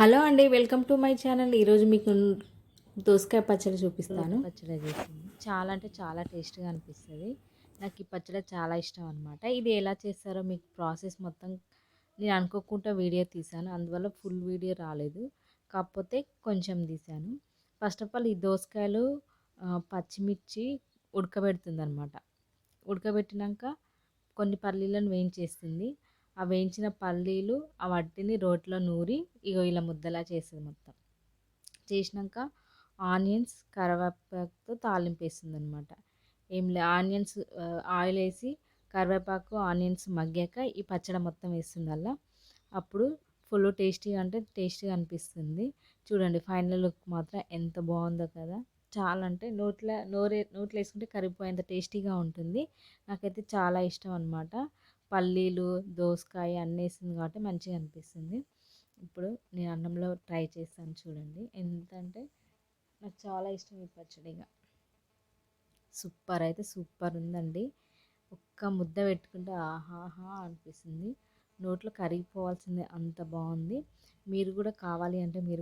Hello అండి welcome to my channel. ఈరోజు మీకు దోసకాయ పచ్చడి చూపిస్తాను. పచ్చడి చేసింది. చాలా అంటే చాలా టేస్ట్గా అనిపిస్తుంది. నాకు ఈ పచ్చడి చాలా ఇష్టం అనమాట ఇది ఎలా చేస్తారో మీకు ప్రాసెస్ మొత్తం నేను అనుకోకుండా వీడియో తీశాను. అందువల్ల ఫుల్ వీడియో రాలేదు. కాకపోతే కొంచెం తీశాను. ఫస్ట్ ఆఫ్ ఆల్ ఈ దోసకాయలు పచ్చిమిర్చి ఉడకబెడుతుంది అనమాట ఉడకబెట్టినాక కొన్ని పల్లీలను వేయించేస్తుంది. ఆ వేయించిన పల్లీలు ఆ వడ్డీని రోట్లో నూరి ఇగో ఇలా ముద్దలా చేసేది మొత్తం. చేసినాక ఆనియన్స్ కరివేపాకుతో తాలింపు వేస్తుంది అనమాట ఏం లే ఆనియన్స్ ఆయిల్ వేసి కరివేపాకు ఆనియన్స్ మగ్గాక ఈ పచ్చడి మొత్తం వేస్తుంది అలా అప్పుడు ఫుల్ టేస్టీగా అంటే టేస్టీగా అనిపిస్తుంది. చూడండి ఫైనల్ లుక్ మాత్రం ఎంత బాగుందో కదా. చాలా అంటే నోట్లో నోరే నోట్లో వేసుకుంటే కరిగిపోయేంత టేస్టీగా ఉంటుంది. నాకైతే చాలా ఇష్టం అనమాట పల్లీలు దోసకాయ అన్నీ వేసింది కాబట్టి మంచిగా అనిపిస్తుంది. ఇప్పుడు నేను అన్నంలో ట్రై చేస్తాను చూడండి. ఎంత అంటే నాకు చాలా ఇష్టం ఈ పచ్చడిగా సూపర్ అయితే సూపర్ ఉందండి ఒక్క ముద్ద పెట్టుకుంటే ఆహాహా అనిపిస్తుంది. నోట్లో కరిగిపోవాల్సిందే అంత బాగుంది. మీరు కూడా కావాలి అంటే మీరు